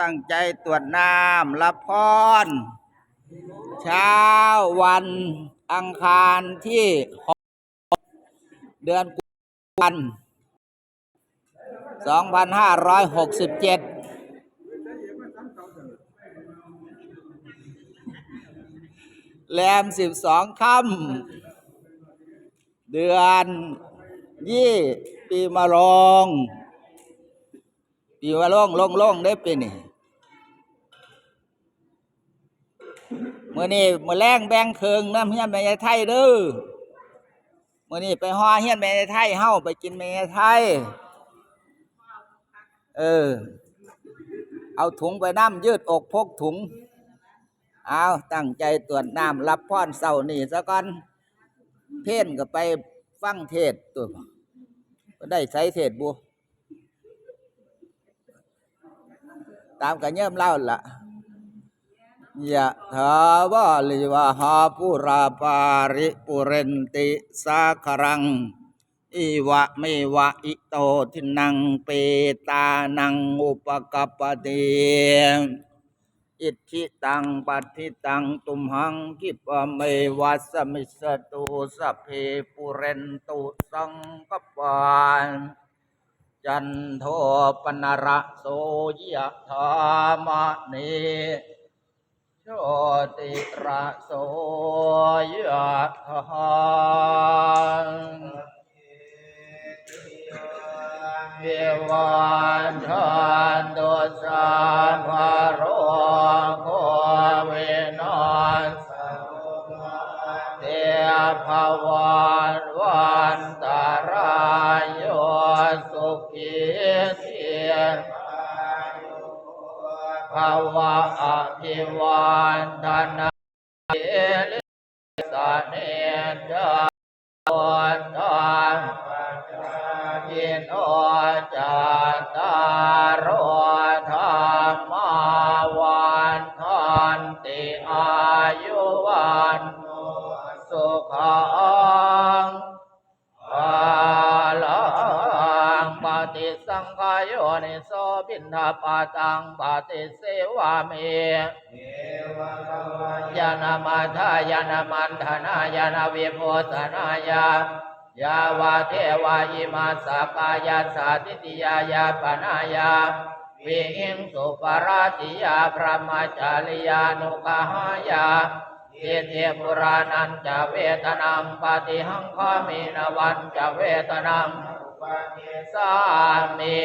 ตั้งใจตรวจน้ำรับพร เช้าวันอังคารที่หเดือนกุมภาพันธ์สองพันห้าร้อยหกสิบเจ็ดแรมสิบสองค่ำเดือนยี่ปีมะโรงปีมะโรงลงลงได้ปีนี่ มื่อนี้มื่อแรงแบ่งเคืองน้ำเฮียนแม่ยายไทยเด้อมื่อนี้ไปห่อเฮียนแม่ยายไทยเฮาไปกินแม่ยายไทยเออ เอาถุงไปน้ำยืดอกพกถุง เอาตั้งใจตรวจน้ำรับพรเสาร์นี่ซะก่อน เพ่นก็ไปฟังเทศตัวก็ได้ใช้เทศน์บุตามกันเยิ่มเล่าล่ะ ยะถาวาลิวหาปุราปาริปุเรนติสาครัง อิวะเมวะอิโตทินังเปตานังอุปกัปปติอิทธิตังปัติตังตุมหังกิปะเมวัสมิสตุสเพปุเรนตุสังกปานจันโทปนระโสยะธามะเน โชติระโสยะธามเยวันทันตุสัพพะโรโควินัสเตภวันวันตารายโยสุขีเทียาวะอภิวันทนาเอลิสาเนจาวันทานยินโอจาตารโอธรรมาวันทันติอายุวันสุขัง อินทปาตังปฏิเสวามิยานามาทายานามันธนายานาวิโพธนายายาวาเทวายิมาสกายาสาติติยายาปนายาวิหิงสุปราติยาพระมาจาริยานุกหายาเยเทปุรานันจะเวทนังปฏิหังคามินวันจะเวทนังสามิ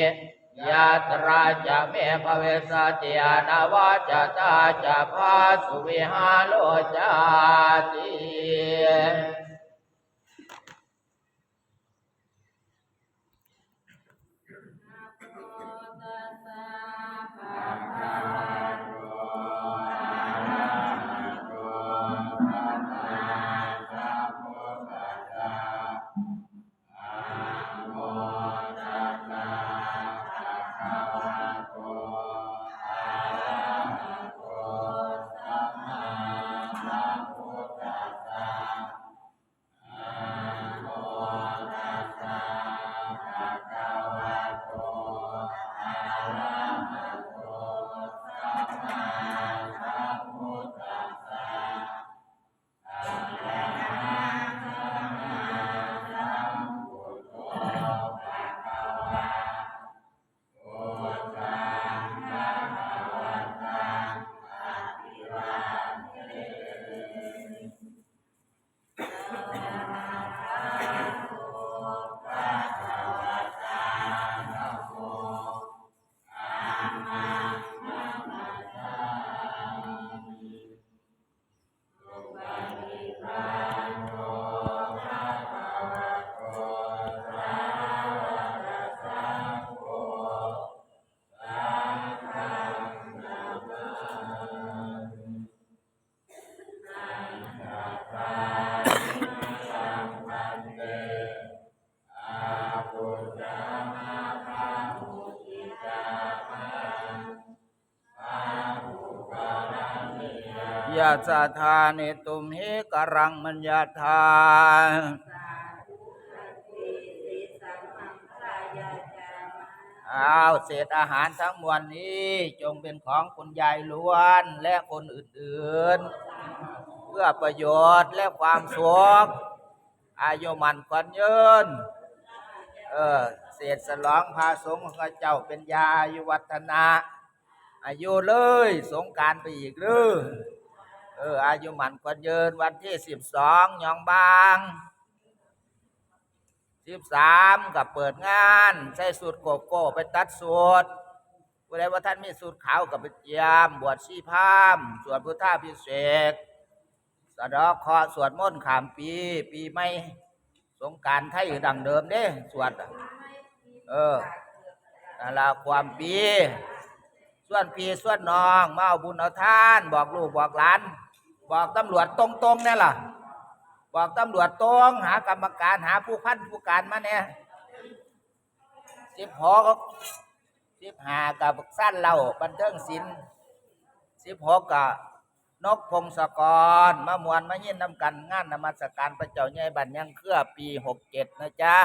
ยาตราจะเมภเวสติยานาวาจะตาจะพาสุวิหาโลจาติ ยาสาธานิตุมเหกรังมัญญาธาออ้าวเศษอาหารทั้งมวลนี้จงเป็นของคุณยายล้วนและคนอื่นๆ เพื่อประโยชน์และความสุขอายุมันขวัญยืน เออ เศษสลองพาสงฆ์ของข้าเจ้าเป็นยาอายุวัฒนะอายุเลย สงการไปอีกหรือเออ อายุมันขวัญยืนวันที่สิบสองยองบางสิบสามกับเปิดงาน ใส่สูตรโกโก้ไปตัดสูตรผู้ใดว่าท่านมีสูตรขาวกับไปเจียม บวชชีพามสวดพุทธาพิเศษสะดอกคระห์สวดมนต์ขามปี ปีไม่ สงการไทยดังเดิมเด้สวดเออนั่นละความปีส่วนพี่ส่วนน้อง มาเอาบุญเอาทาน บอกลูกบอกหลาน บอกตำรวจตรงๆเนี่ยล่ะ บอกตำรวจตรง หากรรมการหาผู้พันผู้การมาเนี่ยสิบหกสิบห้ากับสั้นเราบันเทิงศิลป์สิบหกกับ นกพงศกรมามวนมายินนำกันงานนมัสการพระเจ้าใหญ่บันยังเครือปีหกเจ็ดนะจ๊ะ